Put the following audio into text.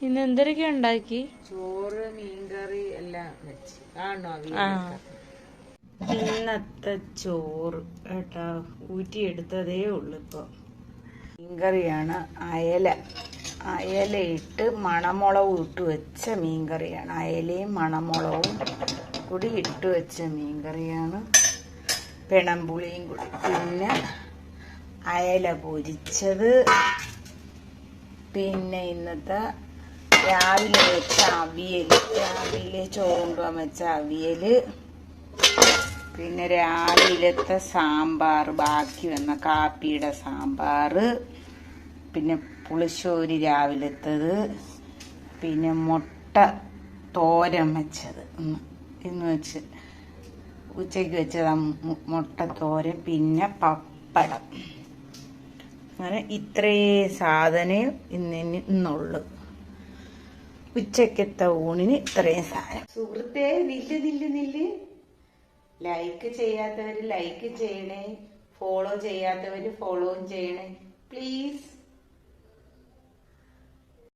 ഇന്ന് എന്തൊക്കെ ഉണ്ടാക്കി? ചോറ് മീൻകറി എല്ലാം വെച്ച്. ആണോ ഇന്നത്തെ ചോറ് കേട്ടോ. ഊറ്റിയെടുത്തതേ ഉള്ളു ഇപ്പൊ. മീൻകറിയാണ് അയല. അയലയിട്ട് മണമുളകും ഇട്ട് വെച്ച മീൻകറിയാണ്. അയലയും മണമുളകും കൂടി ഇട്ട് വെച്ച മീൻകറിയാണ്. പിണമ്പുളിയും കൂടി. പിന്നെ അയല പൊരിച്ചത്. പിന്നെ ഇന്നത്തെ രാവിലെ വെച്ച അവിയൽ. രാവിലെ ചോറുണ്ടുവാൻ വെച്ച അവിയൽ. പിന്നെ രാവിലത്തെ സാമ്പാർ ബാക്കി വന്ന കാപ്പിയുടെ സാമ്പാർ. പിന്നെ പുളിശ്ശേരി രാവിലത്തത്. പിന്നെ മുട്ട തോരൻ വെച്ചത്. ഇന്ന് വെച്ച് ഉച്ചയ്ക്ക് വെച്ചത് മുട്ട തോരൻ പിന്നെ പപ്പടം. അങ്ങനെ ഇത്രേ സാധനം ഇന്നിന് ഇന്നുള്ളു. ഉച്ചക്കത്തെ ഊണിന് ഇത്രയും സാധനം. സുഹൃത്തെ നില്ല് നില്ല് നില്ല്. ലൈക്ക് ചെയ്യാത്തവര് ലൈക്ക് ചെയ്യണേ. ഫോളോ ചെയ്യാത്തവര് ഫോളോയും ചെയ്യണേ. പ്ലീസ്